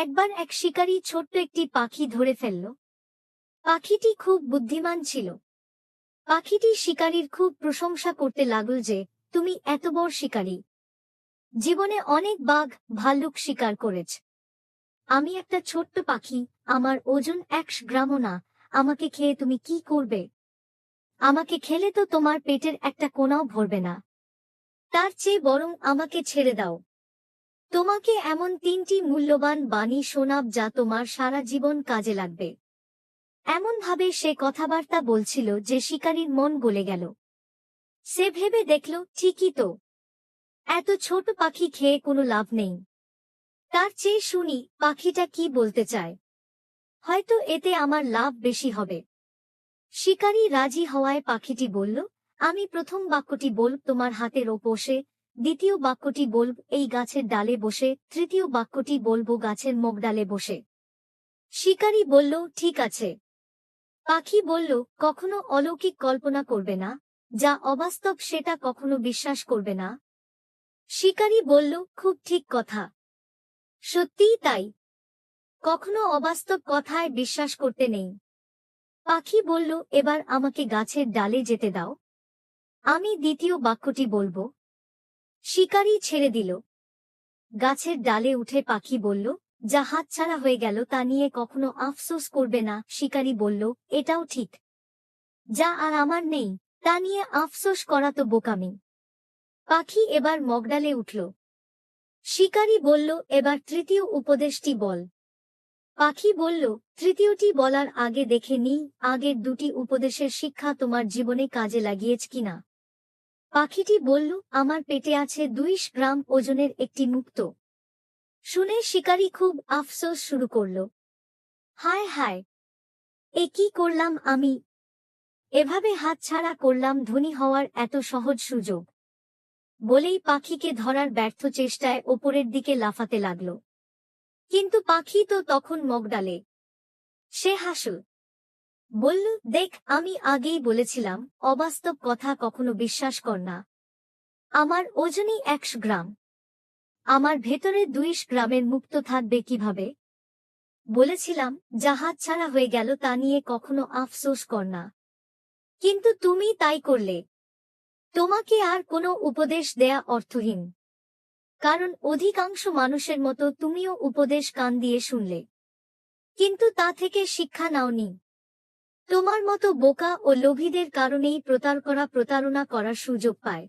একবার এক শিকারী ছোট্ট একটি পাখি ধরে ফেলল। পাখিটি খুব বুদ্ধিমান ছিল। পাখিটি শিকারীর খুব প্রশংসা করতে লাগল যে, তুমি এত বড় শিকারী। জীবনে অনেক বাঘ, ভাল্লুক শিকার করেছ। আমি একটা ছোট্ট পাখি, আমার ওজন একশ গ্রামও না। আমাকে খেয়ে তুমি কি করবে? আমাকে খেলে তো তোমার পেটের একটা কোনাও ভরবে না। তার চেয়ে বরং আমাকে ছেড়ে দাও। তোমাকে এমন তিনটি মূল্যবান বাণী শোনাব যা তোমার সারা জীবন কাজে লাগবে। এমনভাবে সে কথাবার্তা বলছিল যে শিকারীর মন গলে গেল। সে ভেবে দেখল, ঠিকই তো। এত ছোট পাখি খেয়ে কোনো লাভ নেই। তার চেয়ে শুনি, পাখিটা কি বলতে চায়? হয়তো এতে আমার লাভ বেশি হবে। শিকারী রাজি হওয়ায় পাখিটি বলল, আমি প্রথম বাক্যটি বল তোমার হাতের ওপোষে দ্বিতীয় বাক্যটি বলব, এই গাছের ডালে বসে, তৃতীয় বাক্যটি বলব, গাছের মোগডালে বসে। শিকারী বলল, ঠিক আছে। পাখি বলল, কখনো অলৌকিক কল্পনা করবে না, যা অবাস্তব সেটা কখনো বিশ্বাস করবে না। শিকারী বলল, খুব ঠিক কথা। সত্যিই তাই। কখনো অবাস্তব কথায় বিশ্বাস করতে নেই। পাখি বলল, এবার আমাকে গাছের ডালে যেতে দাও। আমি দ্বিতীয় বাক্যটি বলব শিকারী ছেড়ে দিল। গাছের ডালে উঠে পাখি বলল, যা হাতছাড়া হয়ে গেল তা নিয়ে কখনো আফসোস করবে না শিকারী বলল, এটাও ঠিক। যা আর আমার নেই, তা নিয়ে আফসোস করা তো বোকামি। পাখি এবার মগডালে উঠল। শিকারী বলল, এবার তৃতীয় উপদেশটি বল। পাখি বলল, তৃতীয়টি বলার আগে দেখে নি, আগের দুটি উপদেশের শিক্ষা তোমার জীবনে কাজে লাগিয়েছ কিনা। পাখিটি বলল, আমার পেটে আছে দুইশ গ্রাম ওজনের একটি মুক্ত। শুনে শিকারী খুব আফসোস শুরু করল। হায় হায়, এ কি করলাম আমি? এভাবে হাতছাড়া করলাম ধনী হওয়ার এত সহজ সুযোগ। বলেই পাখিকে ধরার ব্যর্থ চেষ্টায় ওপরের দিকে লাফাতে লাগল। কিন্তু পাখি তো তখন মগডালে। সে হাসল বলল, দেখ, আমি আগেই বলেছিলাম, অবাস্তব কথা কখনো বিশ্বাস কর না। আমার ওজনই একশ গ্রাম। আমার ভেতরে দুইশ গ্রামের মুক্ত থাকবে কীভাবে? বলেছিলাম, জাহাজ ছাড়া হয়ে গেল তা নিয়ে কখনো আফসোস কর না। কিন্তু তুমি তাই করলে। তোমাকে আর কোনো উপদেশ দেয়া অর্থহীন। কারণ অধিকাংশ মানুষের মতো তুমিও উপদেশ কান দিয়ে শুনলে। কিন্তু তা থেকে শিক্ষা নাওনি। তোমার মতো বোকা ও লোভীদের কারণেই প্রতারকরা প্রতারণা করার সুযোগ পায়।